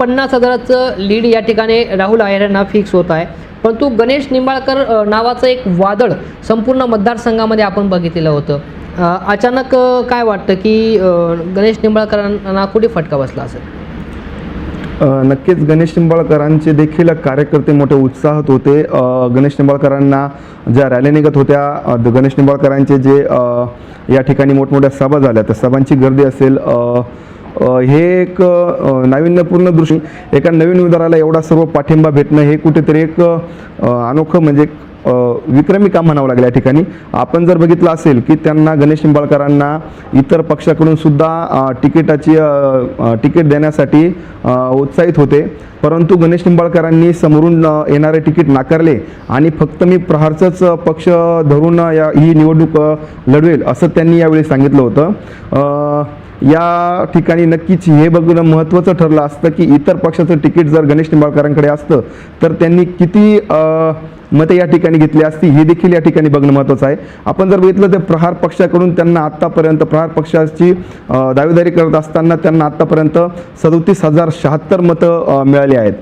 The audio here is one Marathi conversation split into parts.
पन्नास हजाराचं लीड या ठिकाणी राहुल आयरांना फिक्स होत आहे. परंतु गणेश निंबाळकर नावाचं एक वादळ संपूर्ण मतदारसंघामध्ये आपण बघितलेलं होतं. अचानक काय वाटतं की गणेश निंबाळकरांना कुठे फटका बसला असेल? नक्कीच गणेश निंबाळकरांचे देखील कार्यकर्ते मोठे उत्साहात होते. गणेश निंबाळकरांना ज्या रॅली निघत होत्या गणेश निंबाळकरांचे जे या ठिकाणी मोठमोठ्या सभा झाल्या त्या सभांची गर्दी असेल. हे एक नाविन्यपूर्ण दृष्टी एका नवीन उमेदवाराला एवढा सर्व पाठिंबा भेटणं हे कुठेतरी एक अनोखं म्हणजे विक्रमी काम म्हणावं लागलं या ठिकाणी. आपण जर बघितलं असेल की त्यांना गणेश निंबाळकरांना इतर पक्षाकडून सुद्धा तिकिटाची तिकीट देण्यासाठी उत्साहित होते. परंतु गणेश निंबाळकरांनी समोरून येणारे तिकीट नाकारले आणि फक्त मी प्रहारचंच पक्ष धरून या ही निवडणूक लढवेल असं त्यांनी यावेळी सांगितलं होतं. या ठिकाणी नक्कीच हे बघणं महत्त्वाचं ठरलं असतं की इतर पक्षाचं तिकीट जर गणेश निंबाळकरांकडे असतं तर त्यांनी किती मते या ठिकाणी घेतली असती हे देखील या ठिकाणी बघणं महत्त्वाचं आहे. आपण जर बघितलं तर प्रहार पक्षाकडून त्यांना आत्तापर्यंत प्रहार पक्षाची दावेदारी करत असताना त्यांना आत्तापर्यंत सदोतीस हजार शहात्तर मतं मिळाली आहेत.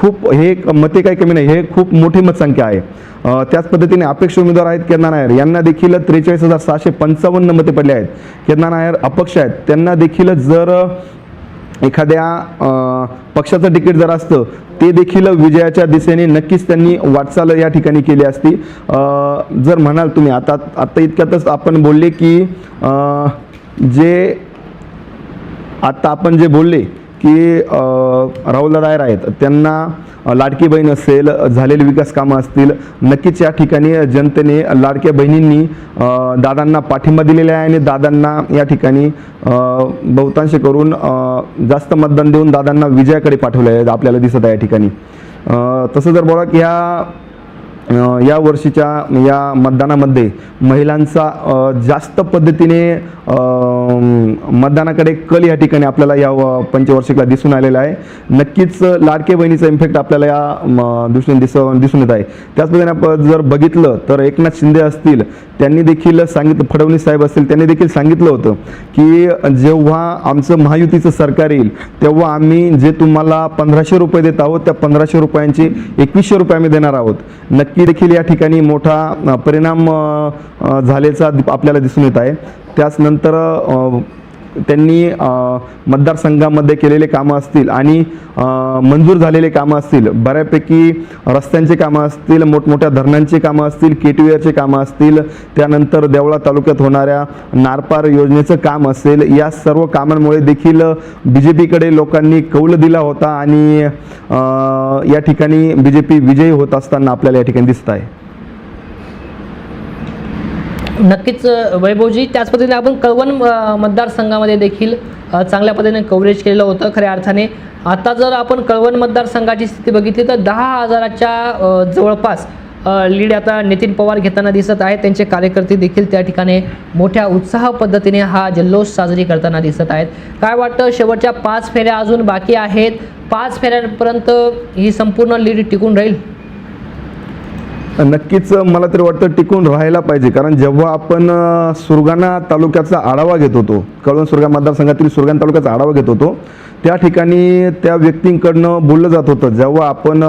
खूप हे मते काही कमी नाही हे खूप मोठी मतसंख्या आहे. त्याच पद्धतीने अपेक्ष उमेदवार आहेत केदार नायर. यांना देखील त्रेचाळीस हजार सहाशे पंचावन्न मते पडले आहेत. केदार नायर अपक्ष आहेत. त्यांना देखील जर एखाद्या पक्षाचं तिकीट जर असतं ते देखील विजयाच्या दिशेने नक्कीच त्यांनी वाटचाल या ठिकाणी केली असती. जर म्हणाल तुम्ही आता आत्ता इतक्यातच आपण बोलले की जे आत्ता आपण जे बोलले की राहुल रायर आहेत त्यांना लाडकी बहीण असेल झालेली विकास कामं असतील नक्कीच या ठिकाणी जनतेने लाडक्या बहिणींनी दादांना पाठिंबा दिलेला आहे आणि दादांना या ठिकाणी बहुतांश करून जास्त मतदान देऊन दादांना विजयाकडे पाठवले आहे आपल्याला दिसत आहे या ठिकाणी. तसं जर बोला की ह्या या वर्षीच्या या मतदानामध्ये महिलांचा जास्त पद्धतीने मतदानाकडे कल या ठिकाणी आपल्याला या व- पंचवार्षिकला दिसून आलेला आहे. नक्कीच लाडके बहिणीचा इम्पॅक्ट आपल्याला या दृष्टीने दिस दिसून येत आहे. त्याच पद्धतीने आपण जर बघितलं तर एकनाथ शिंदे असतील त्यांनी देखील सांगितलं फडणवीस साहेब असतील त्यांनी देखील सांगितलं होतं की जेव्हा आमचं महायुतीचं सरकार येईल तेव्हा आम्ही जे तुम्हाला पंधराशे रुपये देत आहोत त्या पंधराशे रुपयांची एकवीसशे रुपये आम्ही देणार आहोत. नक्की देखील या ठिकाणी मोठा परिणाम झाल्याचा आपल्याला दिसून येत आहे. त्याचनंतर त्यांनी मतदारसंघामध्ये केलेले कामं असतील आणि मंजूर झालेले कामं असतील बऱ्यापैकी रस्त्यांचे कामं असतील मोठमोठ्या धरणांची कामं असतील केटीवेअरचे कामं असतील त्यानंतर देवळा तालुक्यात होणाऱ्या नारपार योजनेचं काम असेल या सर्व कामांमुळे देखील बी जे पीकडे लोकांनी कौल दिला होता आणि या ठिकाणी बी जे पी विजयी होत असताना आपल्याला या ठिकाणी दिसत आहे नक्कीच वैभवजी त्याच पद्धतीने आपण कळवण मतदारसंघामध्ये देखील चांगल्या पद्धतीने कव्हरेज केलेलं होतं खऱ्या अर्थाने. आता जर आपण कळवण मतदारसंघाची स्थिती बघितली तर दहा हजाराच्या जवळपास लीड आता नितीन पवार घेताना दिसत आहेत. त्यांचे कार्यकर्ते देखील त्या ठिकाणी मोठ्या उत्साह पद्धतीने हा जल्लोष साजरी करताना दिसत आहेत. काय वाटतं? शेवटच्या पाच फेऱ्या अजून बाकी आहेत. पाच फेऱ्यांपर्यंत ही संपूर्ण लीड टिकून राहील? नक्कीच मला तरी वाटतं टिकून राहायला पाहिजे. कारण जेव्हा आपण सुरगाणा तालुक्याचा आढावा घेत होतो कळवण सुरगा मतदारसंघातील सुरगाणा तालुक्याचा आढावा घेत होतो त्या ठिकाणी त्या व्यक्तींकडनं बोललं जात होतं. जेव्हा आपण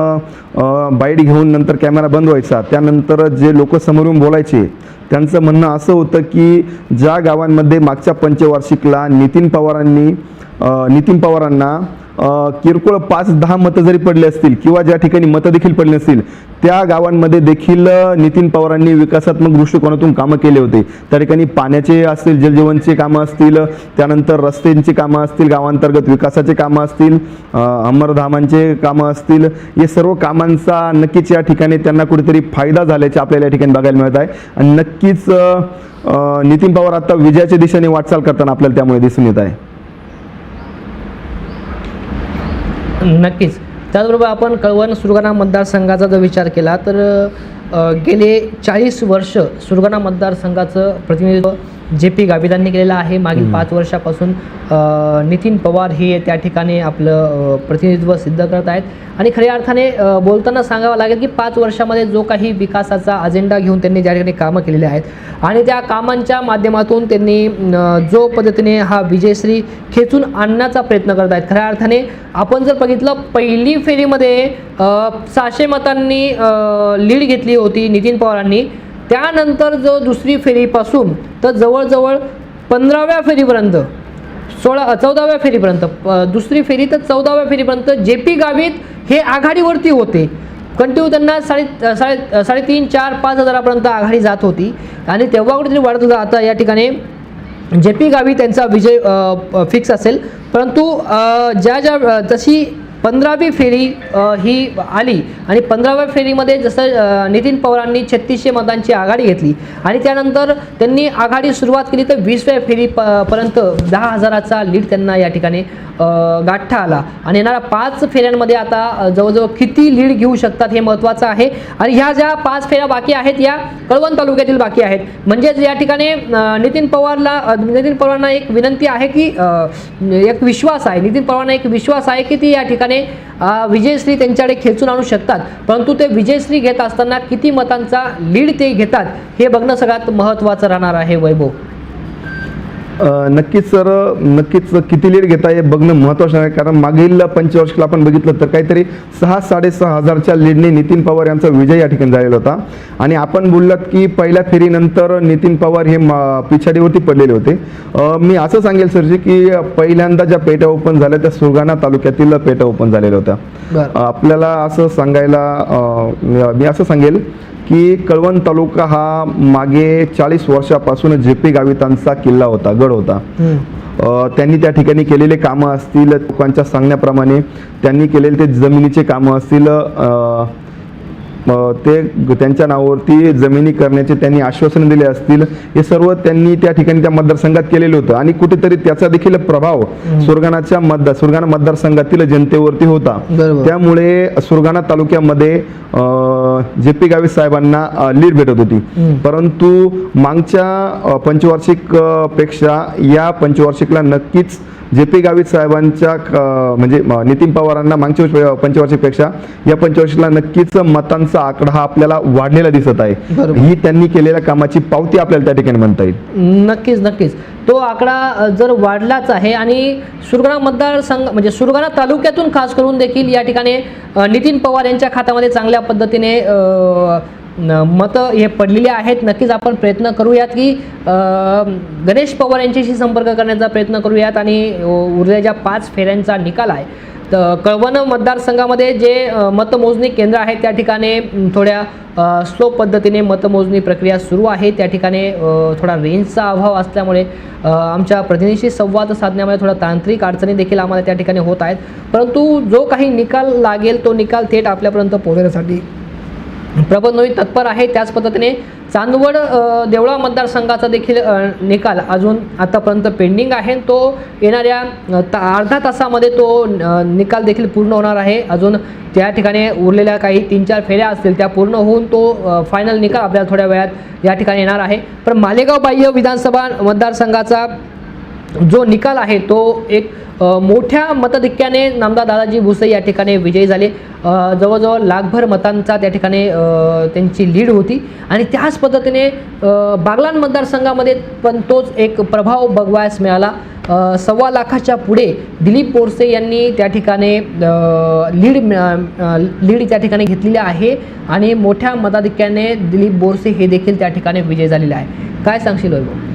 बाईट घेऊन नंतर कॅमेरा बंद व्हायचा त्यानंतर जे लोक समोरून बोलायचे त्यांचं म्हणणं असं होतं की ज्या गावांमध्ये मागच्या पंचवार्षिकला नितीन पवारांनी नितीन पवारांना किरकोळ पाच दहा मतं जरी पडले असतील किंवा ज्या ठिकाणी मतं देखील पडली असतील त्या गावांमध्ये देखील नितीन पवारांनी विकासात्मक दृष्टिकोनातून कामं केले होते. त्या ठिकाणी पाण्याचे असतील जलजीवनचे कामं असतील त्यानंतर रस्त्यांची कामं असतील गावांतर्गत विकासाचे कामं असतील अमरधामांचे कामं असतील या सर्व कामांचा नक्कीच या ठिकाणी त्यांना कुठेतरी फायदा झाल्याचे आपल्याला या ठिकाणी बघायला मिळत आहे. आणि नक्कीच नितीन पवार आता विजयाच्या दिशेने वाटचाल करताना आपल्याला त्यामुळे दिसून येत आहे. नक्कीच. त्याचबरोबर आपण कळवण सुरगाणा मतदारसंघाचा जर विचार केला तर गेले चाळीस वर्ष सुरगाणा मतदारसंघाचं प्रतिनिधित्व जे पी गावितांनी केलेला आहे. मागील पाच वर्षापासून नितीन पवार हे त्या ठिकाणी आपलं प्रतिनिधित्व सिद्ध करत आहेत. आणि खऱ्या अर्थाने बोलताना सांगावं लागेल की पाच वर्षामध्ये जो काही विकासाचा अजेंडा घेऊन त्यांनी ज्या ठिकाणी कामं केलेली आहेत आणि त्या कामांच्या माध्यमातून त्यांनी जो पद्धतीने हा विजयश्री खेचून आणण्याचा प्रयत्न करत आहेत. खऱ्या अर्थाने आपण जर बघितलं पहिली फेरीमध्ये सहाशे मतांनी लीड घेतली होती नितीन पवारांनी. त्यानंतर जो दुसरी फेरीपासून तर जवळजवळ पंधराव्या फेरीपर्यंत सोळा चौदाव्या फेरीपर्यंत प- दुसरी फेरी तर चौदाव्या फेरीपर्यंत जे पी गावित हे आघाडीवरती होते. कंटिन्यू त्यांना साडे साडे साडेतीन चार पाच हजारापर्यंत आघाडी जात होती. आणि तेव्हा कुठेतरी वाढत होता. आता या ठिकाणी जे पी गावी त्यांचा विजय फिक्स असेल. परंतु ज्या ज्या जशी पंधरावी फेरी ही आली. आणि पंधराव्या फेरीमध्ये जसं नितीन पवारांनी छत्तीसशे मतांची आघाडी घेतली. आणि त्यानंतर त्यांनी आघाडी सुरुवात केली तर वीसव्या फेरी प पर्यंत दहा हजाराचा लीड त्यांना या ठिकाणी गाठ्ठा आला. आणि येणाऱ्या पाच फेऱ्यांमध्ये आता जवळजवळ किती लीड घेऊ शकतात हे महत्त्वाचं आहे. आणि ह्या ज्या पाच फेऱ्या बाकी आहेत या कळवण तालुक्यातील बाकी आहेत. म्हणजेच या ठिकाणी नितीन पवारला नितीन पवारांना एक विनंती आहे की एक विश्वास आहे. नितीन पवारांना एक विश्वास आहे की ती या ठिकाणी अ, विजयश्री त्यांच्याकडे खेचून आणू शकतात. परंतु ते विजयश्री घेत असताना किती मतांचा लीड ते घेतात हे बघणं सगळ्यात महत्त्वाचं राहणार आहे वैभव. नक्कीच सर नक्कीच किती लीड घेता हे बघणं महत्त्वाचं आहे कारण मागील पंचवर्षला आपण बघितलं तर काहीतरी सहा साडेसहा हजारच्या लीडने नितीन पवार यांचा विजय या ठिकाणी झालेला होता. आणि आपण बोललात की पहिल्या फेरीनंतर नितीन पवार हे पिछाडीवरती पडलेले होते. मी असं सांगेल सरजी की पहिल्यांदा ज्या पेट्या ओपन झाल्या त्या सुरगाणा तालुक्यातील पेट्या ओपन झालेल्या होत्या. आपल्याला असं सांगायला मी असं सांगेल की कळवण तालुका हा मागे चाळीस वर्षापासून जे पी गावितांचा किल्ला होता गड होता. त्यांनी त्या ठिकाणी केलेले कामं असतील लोकांच्या सांगण्याप्रमाणे त्यांनी केलेले ते जमिनीचे कामं असतील ते त्यांच्या नावावरती जमिनी करण्याचे त्यांनी आश्वासन दिले असतील. हे सर्व त्यांनी त्या ठिकाणी त्या मतदारसंघात केलेलं होतं. आणि कुठेतरी त्याचा देखील प्रभाव सुरगाणाच्या मतदार सुरगाणा मतदारसंघातील जनतेवरती होता. त्यामुळे सुरगाणा तालुक्यामध्ये जे पी गावित साहेबांना लीड भेटत होती. परंतु मागच्या पंचवार्षिकपेक्षा या पंचवार्षिकला नक्कीच जे पी गावित साहेबांच्या म्हणजे नितीन पवारांना मागच्या वर्षी- पंचवार्षिकपेक्षा या पंचवार्षिकला नक्कीच मतांचा आकडा हा आपल्याला वाढलेला दिसत आहे. ही त्यांनी केलेल्या कामाची पावती आपल्याला त्या ठिकाणी म्हणता येईल. नक्कीच नक्कीच. तो आकडा जर वाढलाच आहे आणि सुरगाणा मतदारसंघ म्हणजे सुरगाणा तालुक्यातून खास करून देखील या ठिकाणी नितीन पवार यांच्या खात्यामध्ये चांगल्या पद्धतीने मतं हे पडलेली आहेत. नक्कीच आपण प्रयत्न करूयात की गणेश पवार यांच्याशी संपर्क करण्याचा प्रयत्न करूयात आणि अ, उरलेल्या पाच फेऱ्यांचा निकाल आहे तर कळवण मतदारसंघामध्ये जे मतमोजणी केंद्र आहे त्या ठिकाणी थोड्या स्लो पद्धतीने मतमोजणी प्रक्रिया सुरू आहे. त्या ठिकाणी थोडा रेंजचा अभाव असल्यामुळे आमच्या प्रतिनिधीशी संवाद साधण्यामध्ये थोडा तांत्रिक अडचणी देखील आम्हाला त्या ठिकाणी होत आहेत. परंतु जो काही निकाल लागेल तो निकाल थेट आपल्यापर्यंत पोहोचण्यासाठी प्रबंध नोई तत्पर आहे. त्याच पद्धतीने चांदवड देवळा मतदारसंघाचा देखील निकाल अजून आतापर्यंत पेंडिंग आहे. तो येणाऱ्या ता अर्धा तासामध्ये तो निकाल देखील पूर्ण होणार आहे. अजून त्या ठिकाणी उरलेल्या काही तीन चार फेऱ्या असतील त्या पूर्ण होऊन तो फायनल निकाल आपल्याला थोड्या वेळात या ठिकाणी येणार आहे. पण मालेगाव बाह्य विधानसभा मतदारसंघाचा जो निकाल आहे तो एक मोठ्या मतधिक्याने नामदार दादाजी भुसे या ठिकाणी विजयी झाले. जवळजवळ लाखभर मतांचा त्या ठिकाणी त्यांची लीड होती. आणि त्याच पद्धतीने बागलान मतदारसंघामध्ये पण तोच एक प्रभाव बघवायस मिळाला. सव्वा लाखाच्या पुढे दिलीप बोरसे यांनी त्या ठिकाणी लीड लीड त्या ठिकाणी घेतलेली आहे. आणि मोठ्या मताधिक्याने दिलीप बोरसे हे देखील त्या ठिकाणी विजय झालेले आहे. काय सांगशील वैभव?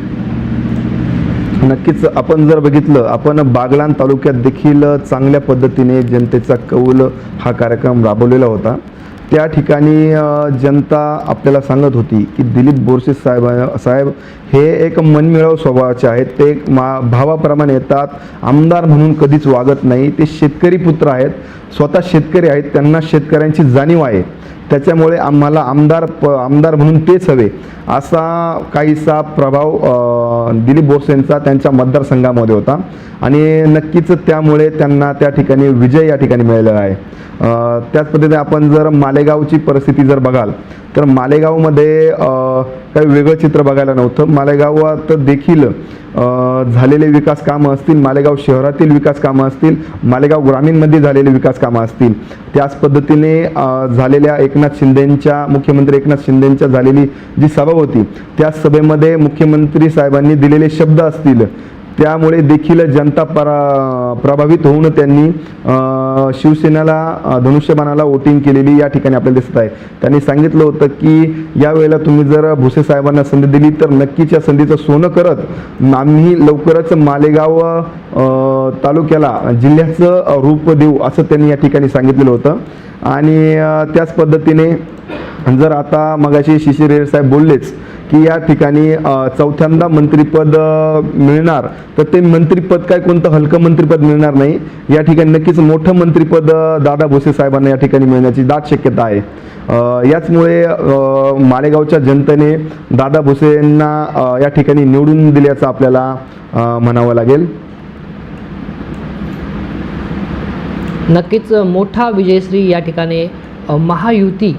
नक्कीच आपण जर बघितलं आपण बागलाण तालुक्यात देखील चांगल्या पद्धतीने जनतेचा कौल हा कार्यक्रम राबवलेला होता. त्या ठिकाणी जनता आपल्याला सांगत होती की दिलीप बोरसे साहेब साहेब हे एक मनमिळाव स्वभावाचे आहेत. ते मा भावाप्रमाणे येतात. आमदार म्हणून कधीच वागत नाही. ते शेतकरी पुत्र आहेत. स्वतः शेतकरी आहेत. त्यांना शेतकऱ्यांची जाणीव आहे. त्याच्यामुळे आम्हाला आमदार प आमदार म्हणून तेच हवे. असा काहीसा प्रभाव दिलीप भोसेंचा त्यांच्या मतदारसंघामध्ये होता. आणि नक्कीच त्यामुळे त्यांना त्या ठिकाणी विजय या ठिकाणी मिळालेला आहे. त्याच पद्धतीने आपण जर मालेगावची परिस्थिती जर बघाल तर मालेगावमध्ये काही वेगळं चित्र बघायला नव्हतं. मालेगावात देखील झालेले विकास कामं असतील मालेगाव शहरातील विकास कामं असतील मालेगाव ग्रामीणमध्ये झालेले विकास कामं असतील. त्याच पद्धतीने झालेल्या एकनाथ शिंदेंच्या मुख्यमंत्री एकनाथ शिंदेंच्या झालेली जी सभा होती त्या सभेमध्ये मुख्यमंत्री साहेबांनी दिलेले शब्द असतील. त्यामुळे देखील जनता परा प्रभावित होऊन त्यांनी शिवसेनेला धनुष्यबाणाला वोटिंग केलेली या ठिकाणी आपल्याला दिसत आहे. त्यांनी सांगितलं होतं की यावेळेला तुम्ही जर भुसे साहेबांना संधी दिली तर नक्कीच या संधीचं सोनं करत आम्ही लवकरच मालेगाव तालुक्याला जिल्ह्याचं रूप देऊ असं त्यांनी या ठिकाणी सांगितलेलं होतं. आणि त्याच पद्धतीने जर आता मगाशी शिशिर साहेब बोललेच की या ठिकाणी चौथ्यांदा मंत्रिपद मिळणार. तर ते मंत्रिपद काय कोणतं? हलकं मंत्रिपद मिळणार नाही. या ठिकाणी नक्कीच मोठं मंत्रिपद दादा भोसे साहेबांना या ठिकाणी मिळण्याची दाट शक्यता आहे. याचमुळे माळेगावच्या मालेगावच्या जनतेने दादा भोसे यांना या ठिकाणी निवडून दिल्याचं आपल्याला म्हणावं लागेल. नक्कीच मोठा विजयश्री या ठिकाणी महायुती